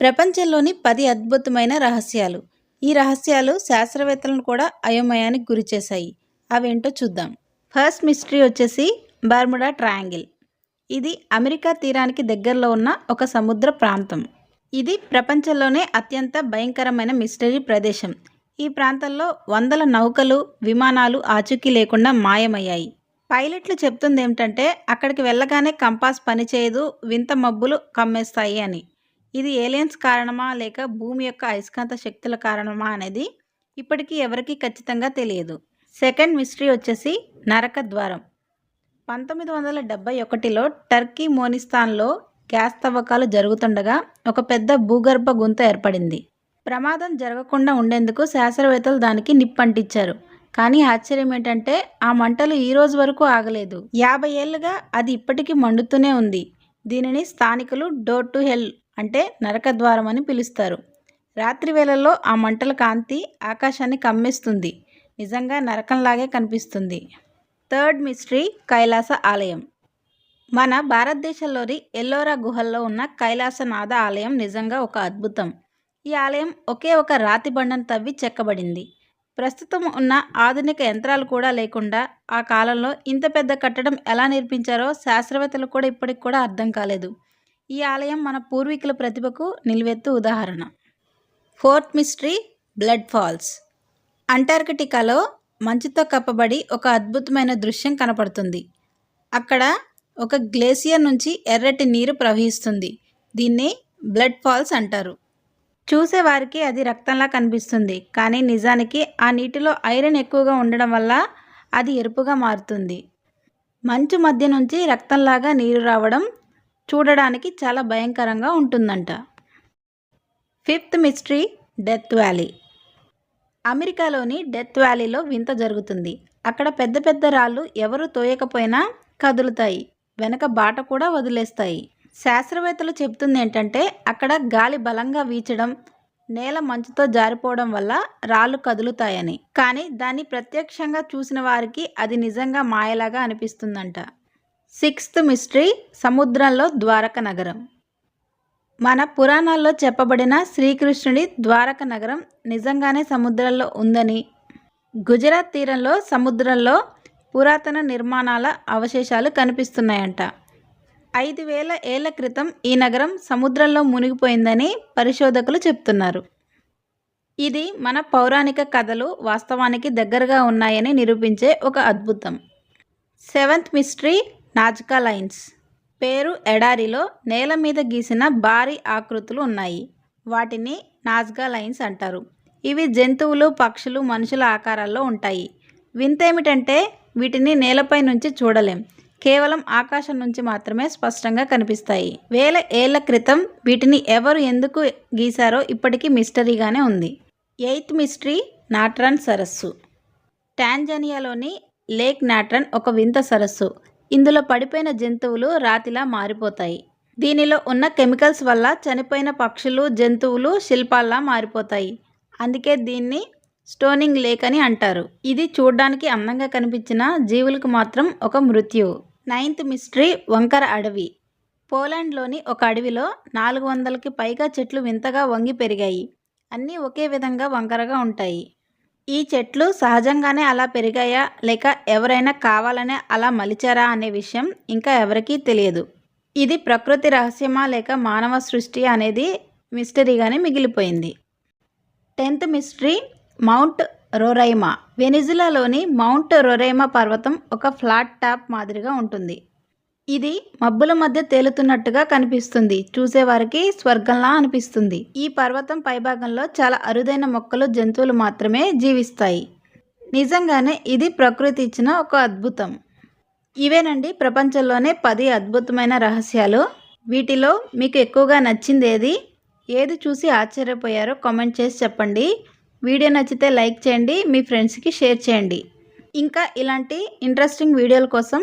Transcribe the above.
ప్రపంచంలోని పది అద్భుతమైన రహస్యాలు. ఈ రహస్యాలు శాస్త్రవేత్తలను కూడా అయోమయానికి గురిచేశాయి అవేంటో చూద్దాం. ఫస్ట్ మిస్టరీ వచ్చేసి బర్ముడా ట్రయాంగిల్. ఇది అమెరికా తీరానికి దగ్గరలో ఉన్న ఒక సముద్ర ప్రాంతం. ఇది ప్రపంచంలోనే అత్యంత భయంకరమైన మిస్టరీ ప్రదేశం. ఈ ప్రాంతంలో వందల నౌకలు విమానాలు ఆచూకీ లేకుండా మాయమయ్యాయి. పైలట్లు చెప్తుంది ఏమిటంటే అక్కడికి వెళ్ళగానే కంపాస్ పనిచేయదు వింత మబ్బులు కమ్మేస్తాయి అని. ఇది ఏలియన్స్ కారణమా? లేక భూమి యొక్క అయస్కాంత శక్తుల కారణమా? అనేది ఇప్పటికీ ఎవరికీ ఖచ్చితంగా తెలియదు. సెకండ్ మిస్టరీ వచ్చేసి నరక ద్వారం. పంతొమ్మిది వందల డెబ్బై ఒకటిలో టర్కీ మోనిస్తాన్లో గ్యాస్ తవ్వకాలు జరుగుతుండగా ఒక పెద్ద భూగర్భ గుంత ఏర్పడింది. ప్రమాదం జరగకుండా ఉండేందుకు శాస్త్రవేత్తలు దానికి నిప్పంటించారు కానీ ఆశ్చర్యం ఏంటంటే ఆ మంటలు ఈ రోజు వరకు ఆగలేదు. యాభై ఏళ్ళుగా అది ఇప్పటికీ మండుతూనే ఉంది. దీనిని స్థానికులు డోర్ టు హెల్ అంటే నరకద్వారం అని పిలుస్తారు. రాత్రి వేళల్లో ఆ మంటల కాంతి ఆకాశాన్ని కమ్మేస్తుంది. నిజంగా నరకంలాగే కనిపిస్తుంది. థర్డ్ మిస్టరీ కైలాస ఆలయం. మన భారతదేశంలోని ఎల్లోరా గుహల్లో ఉన్న కైలాసనాథ ఆలయం నిజంగా ఒక అద్భుతం. ఈ ఆలయం ఒకే ఒక రాతి బండను తవ్వి చెక్కబడింది. ప్రస్తుతం ఉన్న ఆధునిక యంత్రాలు కూడా లేకుండా ఆ కాలంలో ఇంత పెద్ద కట్టడం ఎలా నిర్మించారో శాస్త్రవేత్తలు కూడా ఇప్పటికి కూడా అర్థం కాలేదు. ఈ ఆలయం మన పూర్వీకుల ప్రతిభకు నిలువెత్తు ఉదాహరణ. Fourth mystery blood falls. అంటార్కిటికాలో మంచుతో కప్పబడి ఒక అద్భుతమైన దృశ్యం కనపడుతుంది. అక్కడ ఒక గ్లేసియర్ నుంచి ఎర్రటి నీరు ప్రవహిస్తుంది. దీన్ని బ్లడ్ ఫాల్స్ అంటారు. చూసేవారికి అది రక్తంలా కనిపిస్తుంది కానీ నిజానికి ఆ నీటిలో ఐరన్ ఎక్కువగా ఉండడం వల్ల అది ఎరుపుగా మారుతుంది. మంచు మధ్య నుంచి రక్తంలాగా నీరు రావడం చూడడానికి చాలా భయంకరంగా ఉంటుందంట. Fifth mystery death valley. అమెరికాలోని డెత్ వ్యాలీలో వింత జరుగుతుంది. అక్కడ పెద్ద పెద్ద రాళ్ళు ఎవరు తోయకపోయినా కదులుతాయి. వెనక బాట కూడా వదిలేస్తాయి. శాస్త్రవేత్తలు చెప్తుంది ఏంటంటే అక్కడ గాలి బలంగా వీచడం నేల మంచుతో జారిపోవడం వల్ల రాళ్ళు కదులుతాయని. కానీ దాన్ని ప్రత్యక్షంగా చూసిన వారికి అది నిజంగా మాయలాగా అనిపిస్తుందంట. సిక్స్త్ మిస్టరీ సముద్రంలో ద్వారక నగరం. మన పురాణాల్లో చెప్పబడిన శ్రీకృష్ణుడి ద్వారక నగరం నిజంగానే సముద్రంలో ఉందని గుజరాత్ తీరంలో సముద్రంలో పురాతన నిర్మాణాల అవశేషాలు కనిపిస్తున్నాయంట. ఐదు వేల ఏళ్ళ క్రితం ఈ నగరం సముద్రంలో మునిగిపోయిందని పరిశోధకులు చెప్తున్నారు. ఇది మన పౌరాణిక కథలు వాస్తవానికి దగ్గరగా ఉన్నాయని నిరూపించే ఒక అద్భుతం. Seventh mystery Nazca lines. పేరు ఎడారిలో నేల మీద గీసిన భారీ ఆకృతులు ఉన్నాయి. వాటిని నాజ్గా లైన్స్ అంటారు. ఇవి జంతువులు పక్షులు మనుషుల ఆకారాల్లో ఉంటాయి. వింత ఏమిటంటే వీటిని నేలపై నుంచి చూడలేం. కేవలం ఆకాశం నుంచి మాత్రమే స్పష్టంగా కనిపిస్తాయి. వేల ఏళ్ళ క్రితం వీటిని ఎవరు ఎందుకు గీశారో ఇప్పటికీ మిస్టరీగానే ఉంది. ఎయిత్ మిస్టరీ నాట్రాన్ సరస్సు. టాంజానియాలోని లేక్ నాట్రన్ ఒక వింత సరస్సు. ఇందులో పడిపోయిన జంతువులు రాతిలా మారిపోతాయి. దీనిలో ఉన్న కెమికల్స్ వల్ల చనిపోయిన పక్షులు జంతువులు శిల్పాల్లా మారిపోతాయి. అందుకే దీన్ని స్టోనింగ్ లేక్ అని అంటారు. ఇది చూడ్డానికి అందంగా కనిపించిన జీవులకు మాత్రం ఒక మృత్యువు నైన్త్ మిస్టరీ వంకర అడవి. పోలాండ్లోని ఒక అడవిలో నాలుగు వందలకి పైగా చెట్లు వింతగా వంగి పెరిగాయి. అన్నీ ఒకే విధంగా వంకరగా ఉంటాయి. ఈ చెట్లు సహజంగానే అలా పెరిగాయా? లేక ఎవరైనా కావాలనే అలా మలిచారా అనే విషయం ఇంకా ఎవరికీ తెలియదు. ఇది ప్రకృతి రహస్యమా లేక మానవ సృష్టి అనేది మిస్టరీగానే మిగిలిపోయింది. Tenth mystery Mount Roraima. వెనిజులాలోని mount Roraima పర్వతం ఒక ఫ్లాట్ టాప్ మాదిరిగా ఉంటుంది. ఇది మబ్బుల మధ్య తేలుతున్నట్టుగా కనిపిస్తుంది. చూసేవారికి స్వర్గంలా అనిపిస్తుంది. ఈ పర్వతం పైభాగంలో చాలా అరుదైన మొక్కలు జంతువులు మాత్రమే జీవిస్తాయి. నిజంగానే ఇది ప్రకృతి ఇచ్చిన ఒక అద్భుతం. ఇవేనండి ప్రపంచంలోనే పది అద్భుతమైన రహస్యాలు. వీటిలో మీకు ఎక్కువగా నచ్చింది ఏది ఏది చూసి ఆశ్చర్యపోయారో కామెంట్ చేసి చెప్పండి. వీడియో నచ్చితే లైక్ చేయండి మీ ఫ్రెండ్స్కి షేర్ చేయండి. ఇంకా ఇలాంటి ఇంట్రెస్టింగ్ వీడియోల కోసం